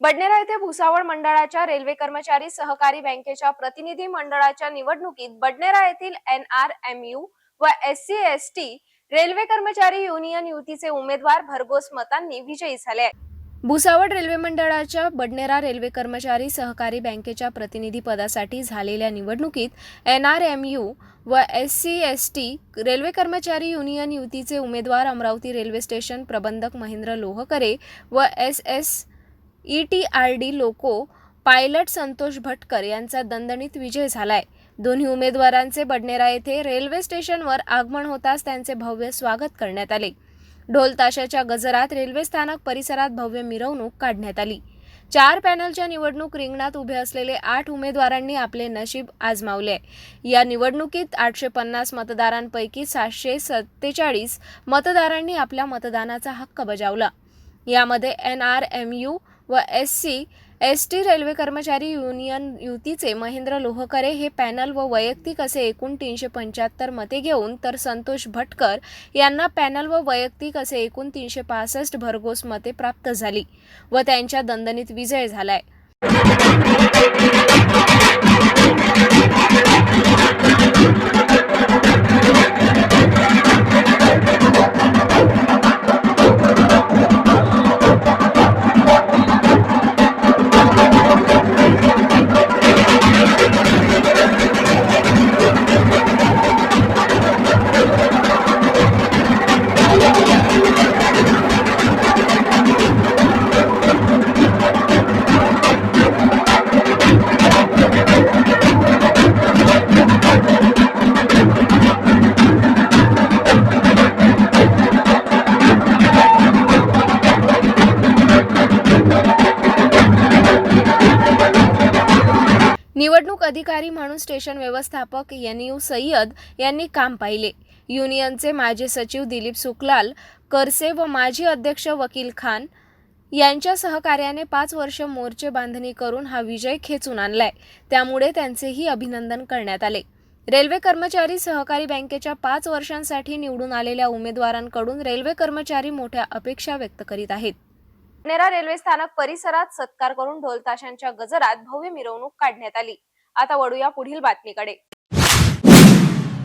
बडनेरा येथे भुसावळ मंडळाच्या रेल्वे कर्मचारी सहकारी बँकेच्या प्रतिनिधी मंडळाच्या निवडणुकीत बडनेरा येथील एन आर एम यू व S C S T railway कर्मचारी युनियन युतीचे उमेदवार भरघोस मतांनी विजयी झाले आहेत. भुसावळ रेल्वे मंडळाच्या बडनेरा रेल्वे कर्मचारी सहकारी बँकेच्या प्रतिनिधी पदासाठी झालेल्या निवडणुकीत एन आर एम यू व S C S T railway कर्मचारी युनियन युतीचे उमेदवार अमरावती रेल्वे स्टेशन प्रबंधक महेंद्र लोहकरे व S S E T R D loco pilot Santosh Bhatkar यांचा दणदणीत विजय झालाय. दोन्ही उमेदवारांचे बडनेरा येथे रेल्वे स्टेशनवर आगमन होताच त्यांचे भव्य स्वागत करण्यात आले. ढोल ताशाच्या गजरात रेल्वे स्थानक परिसरात भव्य मिरवणूक काढण्यात आली. चार पॅनलच्या निवडणूक रिंगणात उभे असलेले आठ उमेदवारांनी आपले नशीब आजमावले. या निवडणुकीत आठशे पन्नास मतदारांपैकी सातशे सत्तेचाळीस मतदारांनी आपल्या मतदानाचा हक्क बजावला. यामध्ये एन आर एम यू व S C S T railway कर्मचारी युनियन युतीचे महेंद्र लोहकरे हे पॅनल व वैयक्तिक असे एकूण तीनशे पंच्याहत्तर मते घेऊन तर संतोष भटकर यांना पॅनल व वैयक्तिक असे एकूण तीनशे पासष्ट भरघोस मते प्राप्त झाली व त्यांच्या दणदणीत विजय झालाय. निवडणूक अधिकारी म्हणून स्टेशन व्यवस्थापक एन यू सय्यद यांनी काम पाहिले. युनियनचे माजी सचिव दिलीप सुकलाल करसे व माजी अध्यक्ष वकील खान यांच्या सहकार्याने पाच वर्ष मोर्चे बांधणी करून हा विजय खेचून आणलाय. त्यामुळे त्यांचेही अभिनंदन करण्यात आले. रेल्वे कर्मचारी सहकारी बँकेच्या पाच वर्षांसाठी निवडून आलेल्या उमेदवारांकडून रेल्वे कर्मचारी मोठ्या अपेक्षा व्यक्त करीत आहेत. नेरा रेल्वे स्थानक परिसरात सत्कार करून ढोलताशांच्या गजरात भव्य मिरवणूक काढण्यात आली. आता वळूया पुढील बातमीकडे.